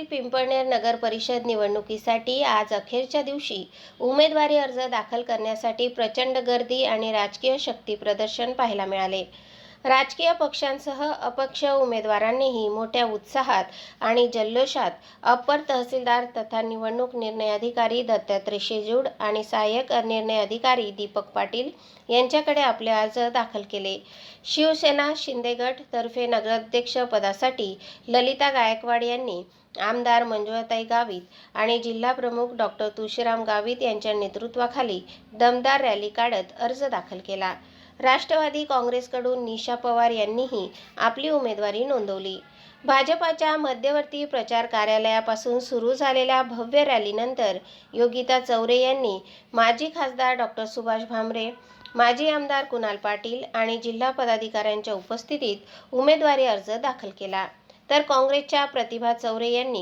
पिंपळनेर नगर परिषद निवडणुकीसाठी आज अखेरच्या दिवशी उमेदवारी अर्ज दाखल करण्यासाठी प्रचंड गर्दी आणि राजकीय शक्ती प्रदर्शन पाहायला मिळाले. राजकीय पक्षांसह अपक्ष उमेदवारांनीही मोठ्या उत्साहात आणि जल्लोषात अप्पर तहसीलदार तथा निवडणूक निर्णय अधिकारी दत्तात्रय शेजूड आणि सहाय्यक निर्णय अधिकारी दीपक पाटील यांच्याकडे आपले अर्ज दाखल केले. शिवसेना शिंदेगट तर्फे नगराध्यक्ष पदासाठी ललिता गायकवाड यांनी आमदार मंजुळाताई गावित आणि जिल्हा प्रमुख डॉक्टर तुळशीराम गावित यांच्या नेतृत्वाखाली दमदार रॅली काढत अर्ज दाखल केला. राष्ट्रवादी काँग्रेसकडून निशा पवार यांनीही आपली उमेदवारी नोंदवली. भाजपाच्या मध्यवर्ती प्रचार कार्यालयापासून सुरू झालेल्या भव्य रॅलीनंतर योगिता चौरे यांनी माजी खासदार डॉक्टर सुभाष भामरे माजी आमदार कुणाल पाटील आणि जिल्हा पदाधिकाऱ्यांच्या उपस्थितीत उमेदवारी अर्ज दाखल केला. तर काँग्रेसच्या प्रतिभा चौरे यांनी